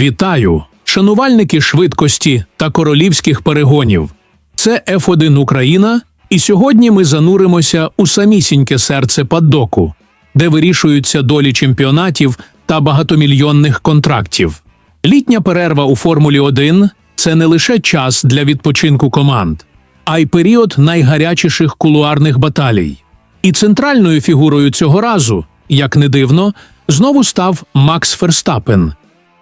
Вітаю, шанувальники швидкості та королівських перегонів. Це F1 Україна, і сьогодні ми зануримося у самісіньке серце паддоку, де вирішуються долі чемпіонатів та багатомільйонних контрактів. Літня перерва у Формулі 1 – це не лише час для відпочинку команд, а й період найгарячіших кулуарних баталій. І центральною фігурою цього разу, як не дивно, знову став Макс Ферстапен.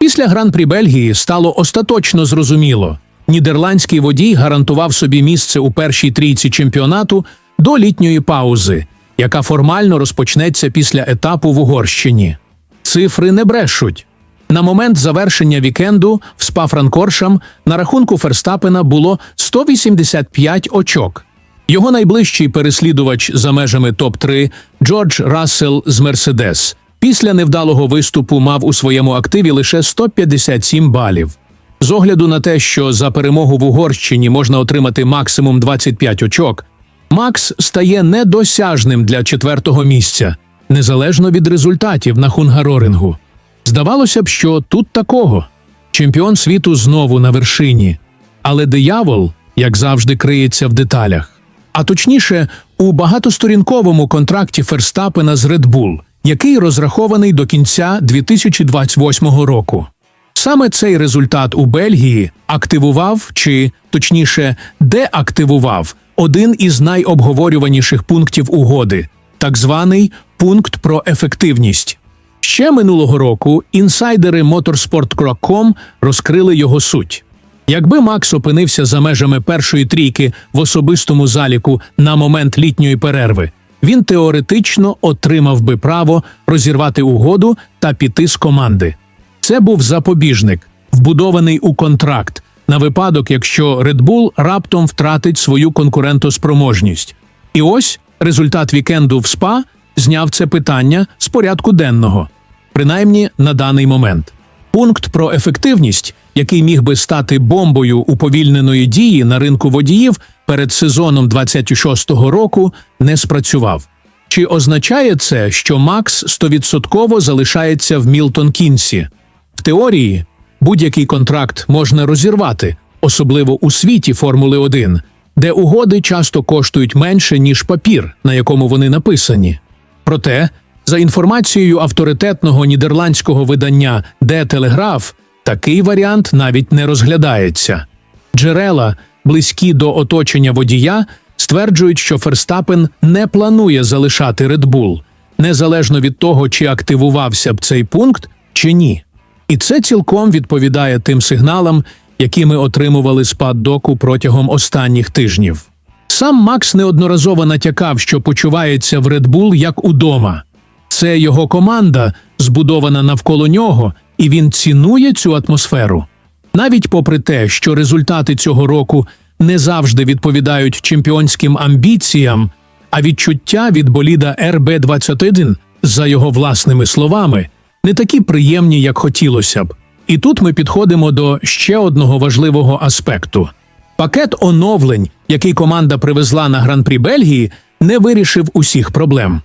Після гран-прі Бельгії стало остаточно зрозуміло. Нідерландський водій гарантував собі місце у першій трійці чемпіонату до літньої паузи, яка формально розпочнеться після етапу в Угорщині. Цифри не брешуть. На момент завершення вікенду в Спа-Франкоршам на рахунку Ферстапена було 185 очок. Його найближчий переслідувач за межами топ-3 Джордж Рассел з Мерседес після невдалого виступу мав у своєму активі лише 157 балів. З огляду на те, що за перемогу в Угорщині можна отримати максимум 25 очок, Макс стає недосяжним для четвертого місця, незалежно від результатів на Хунгарорингу. Здавалося б, що тут такого. Чемпіон світу знову на вершині. Але диявол, як завжди, криється в деталях. А точніше, у багатосторінковому контракті Ферстапена з Red Bull, який розрахований до кінця 2028 року. Саме цей результат у Бельгії активував чи, точніше, деактивував один із найобговорюваніших пунктів угоди так званий пункт про ефективність. Ще минулого року інсайдери motorsport.com розкрили його суть. Якби Макс опинився за межами першої трійки в особистому заліку на момент літньої перерви, він теоретично отримав би право розірвати угоду та піти з команди. Це був запобіжник, вбудований у контракт, на випадок, якщо Red Bull раптом втратить свою конкурентоспроможність. І ось результат вікенду в СПА зняв це питання з порядку денного, принаймні на даний момент. Пункт про ефективність, який міг би стати бомбою уповільненої дії на ринку водіїв перед сезоном 26-го року, не спрацював. Чи означає це, що Макс стовідсотково залишається в Мілтон Кінсі? В теорії будь-який контракт можна розірвати, особливо у світі Формули 1, де угоди часто коштують менше, ніж папір, на якому вони написані. Проте, за інформацією авторитетного нідерландського видання Де Телеграф, такий варіант навіть не розглядається. Джерела, близькі до оточення водія, стверджують, що Ферстапен не планує залишати Red Bull, незалежно від того, чи активувався б цей пункт чи ні. І це цілком відповідає тим сигналам, які ми отримували з паддоку протягом останніх тижнів. Сам Макс неодноразово натякав, що почувається в Red Bull як удома. Це його команда, збудована навколо нього, і він цінує цю атмосферу. Навіть попри те, що результати цього року не завжди відповідають чемпіонським амбіціям, а відчуття від боліда РБ-21, за його власними словами, не такі приємні, як хотілося б. І тут ми підходимо до ще одного важливого аспекту. Пакет оновлень, який команда привезла на гран-прі Бельгії, не вирішив усіх проблем.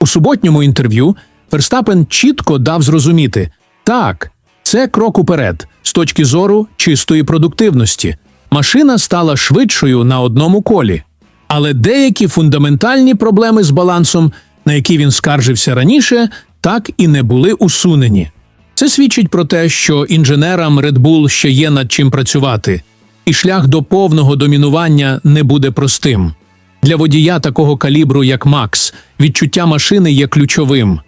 У суботньому інтерв'ю Ферстапен чітко дав зрозуміти так, це крок уперед з точки зору чистої продуктивності. Машина стала швидшою на одному колі. Але деякі фундаментальні проблеми з балансом, на які він скаржився раніше, так і не були усунені. Це свідчить про те, що інженерам Red Bull ще є над чим працювати, і шлях до повного домінування не буде простим. Для водія такого калібру, як Макс, відчуття машини є ключовим.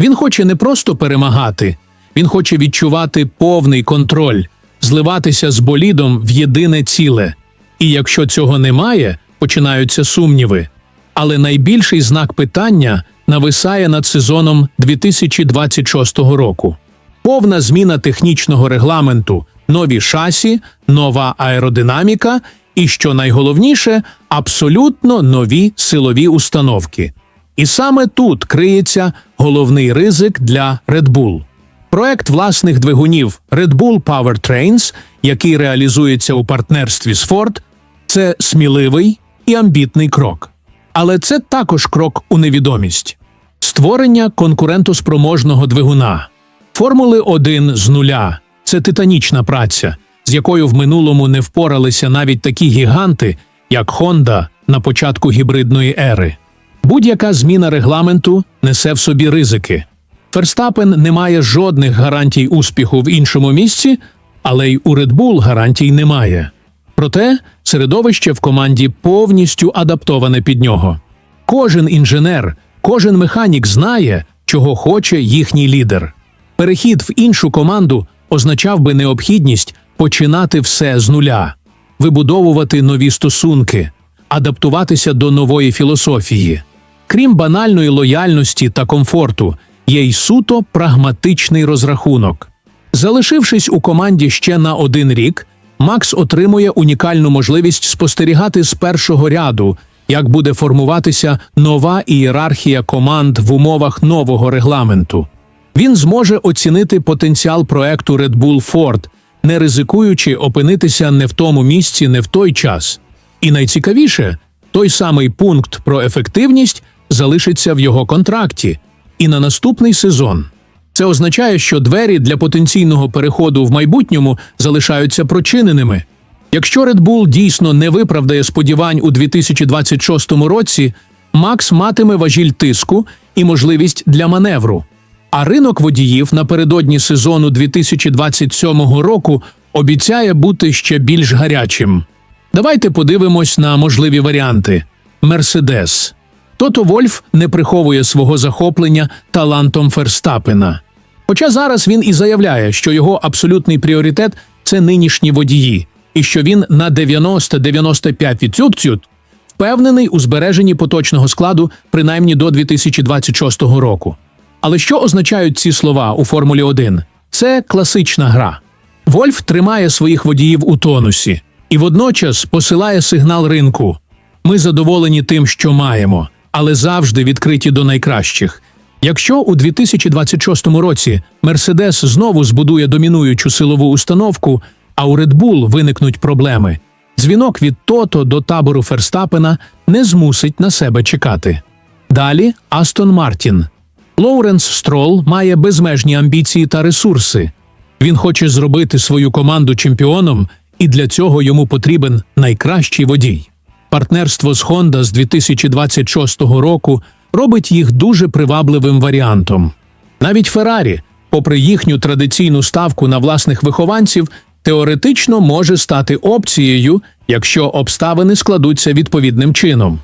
Він хоче не просто перемагати, він хоче відчувати повний контроль, зливатися з болідом в єдине ціле. І якщо цього немає, починаються сумніви. Але найбільший знак питання нависає над сезоном 2026 року. Повна зміна технічного регламенту, нові шасі, нова аеродинаміка і, що найголовніше, абсолютно нові силові установки. І саме тут криється головний ризик для Red Bull. Проект власних двигунів Red Bull Powertrains, який реалізується у партнерстві з Ford, це сміливий і амбітний крок. Але це також крок у невідомість. Створення конкурентоспроможного двигуна Формули 1 з нуля це титанічна праця, з якою в минулому не впоралися навіть такі гіганти, як Honda на початку гібридної ери. Будь-яка зміна регламенту несе в собі ризики. Ферстапен не має жодних гарантій успіху в іншому місці, але й у Red Bull гарантій немає. Проте середовище в команді повністю адаптоване під нього. Кожен інженер, кожен механік знає, чого хоче їхній лідер. Перехід в іншу команду означав би необхідність починати все з нуля, вибудовувати нові стосунки, адаптуватися до нової філософії. Крім банальної лояльності та комфорту, є й суто прагматичний розрахунок. Залишившись у команді ще на один рік, Макс отримує унікальну можливість спостерігати з першого ряду, як буде формуватися нова ієрархія команд в умовах нового регламенту. Він зможе оцінити потенціал проекту Red Bull Ford, не ризикуючи опинитися не в тому місці, не в той час. І найцікавіше, той самий пункт про ефективність залишиться в його контракті і на наступний сезон. Це означає, що двері для потенційного переходу в майбутньому залишаються прочиненими. Якщо Red Bull дійсно не виправдає сподівань у 2026 році, Макс матиме важіль тиску і можливість для маневру. А ринок водіїв напередодні сезону 2027 року обіцяє бути ще більш гарячим. Давайте подивимось на можливі варіанти. Мерседес. Тото Вольф не приховує свого захоплення талантом Ферстапена. Хоча зараз він і заявляє, що його абсолютний пріоритет це нинішні водії, і що він на 90-95% впевнений у збереженні поточного складу принаймні до 2026 року. Але що означають ці слова у Формулі 1? Це класична гра. Вольф тримає своїх водіїв у тонусі і водночас посилає сигнал ринку. Ми задоволені тим, що маємо, але завжди відкриті до найкращих. Якщо у 2026 році Мерседес знову збудує домінуючу силову установку, а у Red Bull виникнуть проблеми, дзвінок від Тото до табору Ферстапена не змусить на себе чекати. Далі Астон Мартін. Лоуренс Строл має безмежні амбіції та ресурси. Він хоче зробити свою команду чемпіоном, і для цього йому потрібен найкращий водій. Партнерство з Honda з 2026 року робить їх дуже привабливим варіантом. Навіть Феррарі, попри їхню традиційну ставку на власних вихованців, теоретично може стати опцією, якщо обставини складуться відповідним чином.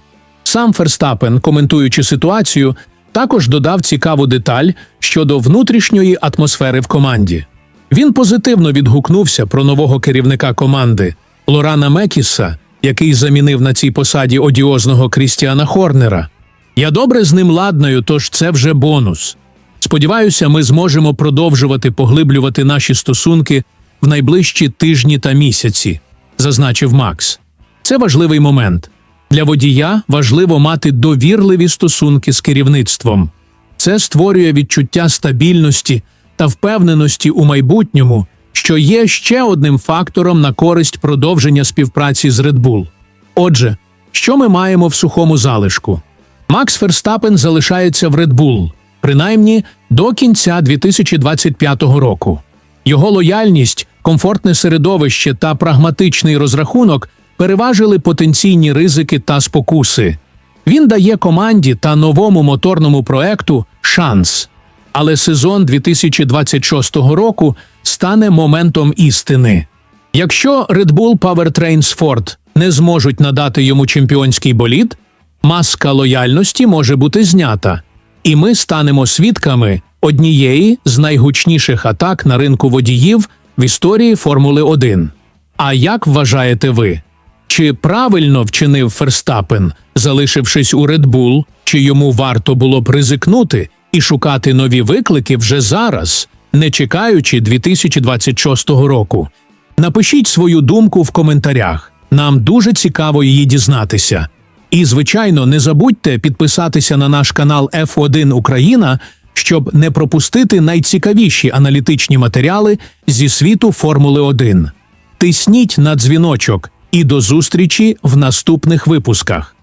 Сам Ферстапен, коментуючи ситуацію, також додав цікаву деталь щодо внутрішньої атмосфери в команді. Він позитивно відгукнувся про нового керівника команди Лорана Мекіса, який замінив на цій посаді одіозного Крістіана Хорнера. Я добре з ним ладнаю, тож це вже бонус. Сподіваюся, ми зможемо продовжувати поглиблювати наші стосунки в найближчі тижні та місяці, зазначив Макс. Це важливий момент. Для водія важливо мати довірливі стосунки з керівництвом. Це створює відчуття стабільності та впевненості у майбутньому, що є ще одним фактором на користь продовження співпраці з Red Bull. Отже, що ми маємо в сухому залишку? Макс Ферстапен залишається в Red Bull, принаймні до кінця 2025 року. Його лояльність, комфортне середовище та прагматичний розрахунок переважили потенційні ризики та спокуси. Він дає команді та новому моторному проекту шанс. Але сезон 2026 року стане моментом істини. Якщо Red Bull Powertrains Ford не зможуть надати йому чемпіонський болід, маска лояльності може бути знята, і ми станемо свідками однієї з найгучніших атак на ринку водіїв в історії Формули 1. А як вважаєте ви? Чи правильно вчинив Ферстапен, залишившись у Bull, чи йому варто було б ризикнути і шукати нові виклики вже зараз, не чекаючи 2026 року? Напишіть свою думку в коментарях. Нам дуже цікаво її дізнатися. І, звичайно, не забудьте підписатися на наш канал F1 Україна, щоб не пропустити найцікавіші аналітичні матеріали зі світу Формули 1. Тисніть на дзвіночок і до зустрічі в наступних випусках.